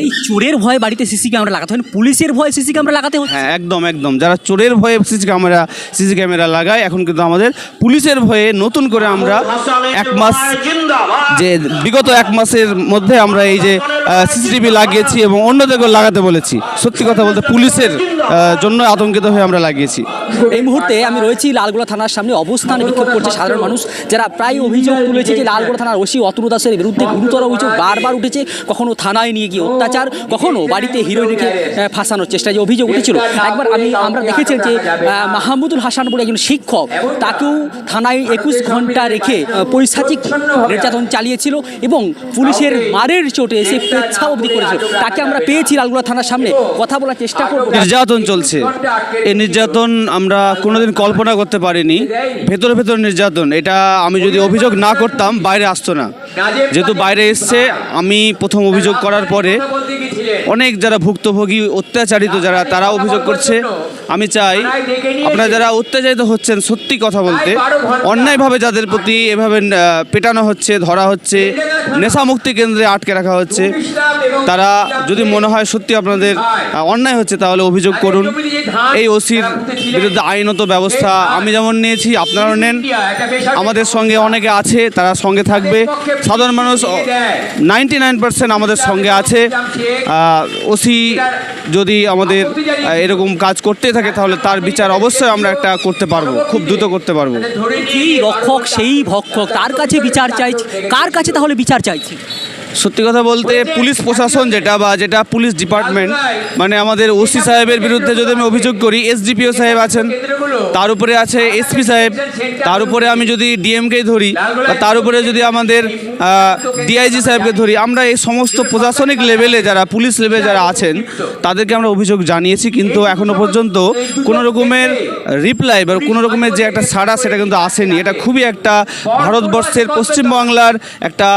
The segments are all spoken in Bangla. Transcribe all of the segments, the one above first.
এই চোরের ভয় বাড়িতে সিসি ক্যামেরা লাগাতে হয় না, পুলিশের ভয় সিসি ক্যামেরা লাগাতে হচ্ছে। হ্যাঁ একদম একদম। যারা চোরের ভয়ে সিসি ক্যামেরা সিসি ক্যামেরা লাগায় এখন কিন্তু আমাদের পুলিশের ভয়ে নতুন করে আমরা এক মাস যে বিগত এক মাসের মধ্যে আমরা এই যে সিসিটিভি লাগিয়েছি এবং অন্যদেরকেও লাগাতে বলেছি। সত্যি কথা বলতে পুলিশের জন্য আতঙ্কিত হয়ে আমরা লাগিয়েছি। এই মুহূর্তে আমি রয়েছি লালগোলা থানার সামনে। অবস্থান বিক্ষোভ করছে সাধারণ মানুষ যারা প্রায় অভিযোগ তুলেছে যে লালগোলা থানার ওসি অতুল দাসের বিরুদ্ধে গুরুতর অভিযোগ বারবার উঠেছে কখনো থানায় নিয়ে গিয়ে অত্যাচার কখনো বাড়িতে হিরোইনকে আহ, ফাঁসানোর চেষ্টা যে অভিযোগ উঠেছিল। একবার আমি আমরা দেখেছি যে মাহমুদুল হাসান বলে একজন শিক্ষক তাকেও থানায় একুশ ঘণ্টা রেখে পৈশাচিক নির্যাতন চালিয়েছিল এবং পুলিশের মারের চোটে সে পেচ্ছা অবধি করেছিল। তাকে আমরা পেয়েছি লালগোলা থানার সামনে। কথা বলার চেষ্টা করব। নির্যাতন চলছে। এই নির্যাতন আমরা কোনোদিন কল্পনা করতে পারিনি। ভেতরে ভেতরে নির্যাতন। এটা আমি যদি অভিযোগ না করতাম বাইরে আসতো না। যেহেতু বাইরে এসছে আমি প্রথম অভিযোগ করার পরে গতিবিধি অনেক যারা ভুক্তভোগী অত্যাচারিত যারা তারা অভিযোগ করছে। আমি চাই আপনারা যারা অত্যাচারিত হচ্ছেন সত্যি কথা বলতে অন্যায়ভাবে যাদের প্রতি এভাবে পেটানো হচ্ছে ধরা হচ্ছে নেশামুক্তি কেন্দ্রে আটকে রাখা হচ্ছে তারা যদি মনে হয় সত্যি আপনাদের অন্যায় হচ্ছে তাহলে অভিযোগ করুন। এই ওসির বিরুদ্ধে আইনত ব্যবস্থা আমি যেমন নিয়েছি আপনারাও নেন। আমাদের সঙ্গে অনেকে আছে তারা সঙ্গে থাকবে। সাধারণ মানুষ নাইনটি নাইন পার্সেন্ট আমাদের সঙ্গে আছে। ওসি যদি আমাদের এরকম কাজ করতে থাকে, তাহলে তার বিচার অবশ্যই আমরা একটা করতে পারব, খুব দ্রুত করতে পারব। কি রক্ষক সেই ভক্ষক, তার কাছে বিচার চাইছি, কার কাছে তাহলে বিচার চাইছি? সত্যি কথা বলতে পুলিশ প্রশাসন যেটা বা যেটা পুলিশ ডিপার্টমেন্ট মানে আমাদের ওসি সাহেবের বিরুদ্ধে যদি আমি অভিযোগ করি, এসডিপিও সাহেব আছেন, তার উপরে আছে এসপি সাহেব, তার উপরে আমি যদি ডিএমকে ধরি বা তার উপরে যদি আমাদের ডিআইজি সাহেবকে ধরি, আমরা এই সমস্ত প্রশাসনিক লেভেলে যারা, পুলিশ লেভেলে যারা আছেন, তাদেরকে আমরা অভিযোগ জানিয়েছি, কিন্তু এখনও পর্যন্ত কোনো রকমের রিপ্লাই বা কোনো রকমের যে একটা সাড়া, সেটা কিন্তু আসেনি। এটা খুবই একটা ভারতবর্ষের পশ্চিমবাংলার একটা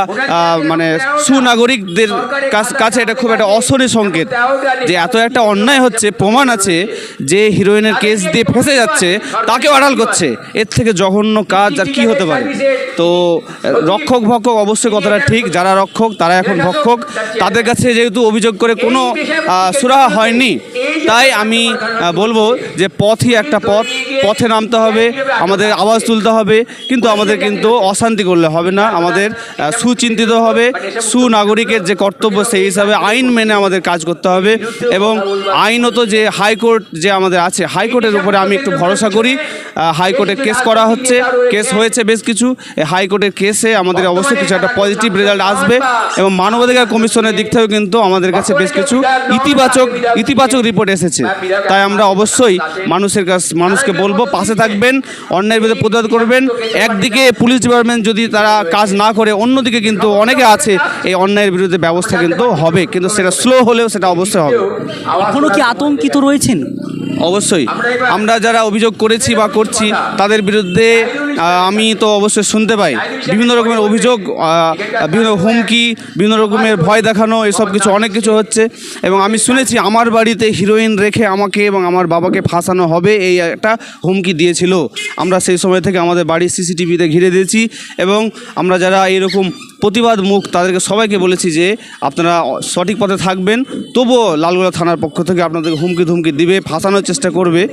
মানে সুনাগরিকদের কাছ- কাছে এটা খুব একটা অশনি সংকেত যে এত একটা অন্যায় হচ্ছে প্রমাণ আছে যে হিরোইনের কেস দিয়ে ফেঁসে যাচ্ছে তাকে আড়াল করছে। এর থেকে জঘন্য কাজ আর কি হতে পারে? তো রক্ষক ভক্ষক অবশ্যই কথাটা ঠিক যারা রক্ষক তারা এখন ভক্ষক। তাদের কাছে যেহেতু অভিযোগ করে কোনো সুরাহা হয়নি তাই আমি বলব যে পথই একটা পথ। পথে নামতে হবে, আমাদের আওয়াজ তুলতে হবে, কিন্তু আমাদের কিন্তু অশান্তি করলে হবে না। আমাদের সুচিন্তিত হবে, সুনাগরিকের যে কর্তব্য সেই হিসাবে আইন মেনে আমাদের কাজ করতে হবে এবং আইনত যে হাইকোর্ট যে আমাদের আছে, হাইকোর্টের উপরে আমি একটু ভরসা করি। হাইকোর্টে কেস করা হচ্ছে। কেস হয়েছে বেশ কিছু। হাইকোর্টের কেসে আমাদের অবশ্যই কিছু একটা পজিটিভ রেজাল্ট আসবে এবং মানবাধিকার কমিশনের দিক থেকেও কিন্তু আমাদের কাছে বেশ কিছু ইতিবাচক ইতিবাচক রিপোর্ট এসেছে। তাই আমরা অবশ্যই মানুষের কাছ মানুষকে বলব পাশে থাকবেন অন্যায়ের বিরুদ্ধে প্রতিবাদ করবেন। একদিকে পুলিশ ডিপার্টমেন্ট যদি তারা কাজ না করে অন্যদিকে কিন্তু অনেকে আছে এই অন্যায়ের বিরুদ্ধে ব্যবস্থা কিন্তু হবে। কিন্তু সেটা স্লো হলেও সেটা অবশ্যই হবে। এখনও কি আতঙ্কিত রয়েছেন? অবশ্যই। আমরা যারা অভিযোগ করেছি বা করছি। তাদের বিরুদ্ধে আমি তো অবশ্যই শুনতে পাই। বিভিন্ন রকমের অভিযোগ বিভিন্ন হুমকি, বিভিন্ন রকমের ভয় দেখানো, এসব কিছু, অনেক কিছু হচ্ছে। এবং আমি শুনেছি, আমার বাড়িতে হিরোইন রেখে আমাকে এবং আমার বাবাকে ফাঁসানো হবে, এই একটা হুমকি দিয়েছিল। আমরা সেই সময় থেকে আমাদের বাড়ির সিসিটিভিতে ঘিরে দিয়েছি এবং আমরা যারা এরকম প্রতিবাদ মুখ, তাদেরকে সবাইকে বলেছি যে, আপনারা সঠিক পথে থাকবেন। তবুও লালগোলা থানার পক্ষ থেকে আপনাদের হুমকি ধুমকি দিবে, ফাঁসানোর চেষ্টা করবে।